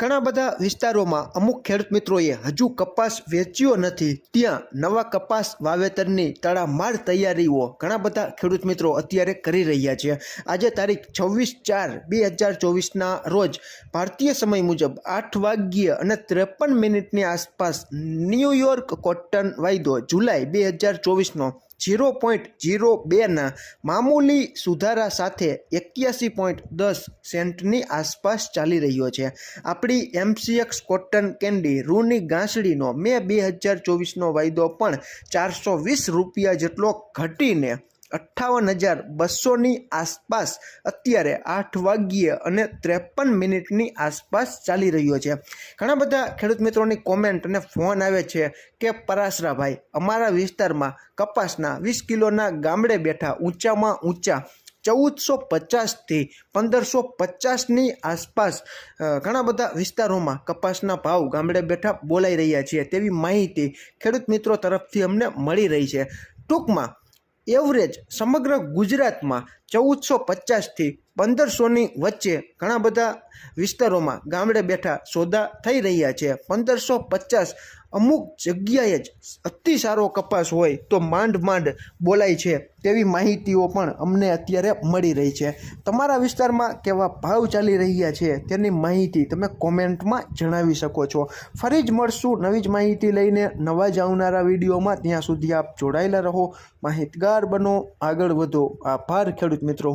ઘણા બધા વિસ્તારોમાં અમુક ખેડૂત મિત્રોએ હજુ કપાસ વેચ્યો નથી. ત્યાં નવા કપાસ વાવેતરની તડામાર તૈયારીઓ ઘણા બધા ખેડૂત મિત્રો અત્યારે કરી રહ્યા છે. આજે તારીખ છવ્વીસ ચાર બે હજાર ચોવીસના રોજ ભારતીય સમય મુજબ આઠ વાગ્યે અને ત્રેપન મિનિટની આસપાસ ન્યૂયોર્ક કોટન વાયદો જુલાઈ બે હજાર ચોવીસનો ઝીરો પોઈન્ટ જીરો બેના મામૂલી સુધારા સાથે એક્યાસી પોઈન્ટ દસ સેન્ટની આસપાસ ચાલી રહ્યો છે. આપણી એમસીએક્સ કોટન કેન્ડી રૂની ગાંસડીનો મે બે હજાર ચોવીસનો વાયદો પણ ચારસો વીસ રૂપિયા જેટલો ઘટીને અઠ્ઠાવન હજાર બસોની આસપાસ અત્યારે આઠ વાગ્યે અને ત્રેપન મિનિટની આસપાસ ચાલી રહ્યો છે. ઘણા બધા ખેડૂત મિત્રોની કોમેન્ટ અને ફોન આવે છે કે પરાસરાભાઈ અમારા વિસ્તારમાં કપાસના વીસ કિલોના ગામડે બેઠા ઊંચામાં ઊંચા ચૌદસો પચાસથી પંદરસો પચાસની આસપાસ ઘણા બધા વિસ્તારોમાં કપાસના ભાવ ગામડે બેઠા બોલાઈ રહ્યા છે. તેવી માહિતી ખેડૂત મિત્રો તરફથી અમને મળી રહી છે. ટૂંકમાં એવરેજ સમગ્ર ગુજરાતમાં ચૌદસો પચાસથી પંદરસોની વચ્ચે ઘણા બધા વિસ્તારોમાં ગામડે બેઠા સોદા થઈ રહ્યા છે. પંદરસો પચાસ અમુક જગ્યાએ જ અતિ સારો કપાસ હોય તો માંડ માંડ બોલાય છે તેવી માહિતીઓ પણ અમને અત્યારે મળી રહી છે. તમારા વિસ્તારમાં કેવા ભાવ ચાલી રહ્યા છે તેની માહિતી તમે કોમેન્ટમાં જણાવી શકો છો. ફરી જ મળશું નવી જ માહિતી લઈને નવા જ આવનારા વિડીયોમાં. ત્યાં સુધી આપ જોડાયેલા રહો. માહિતગાર બનો. આગળ વધો. આભાર ખેડૂત મિત્રો.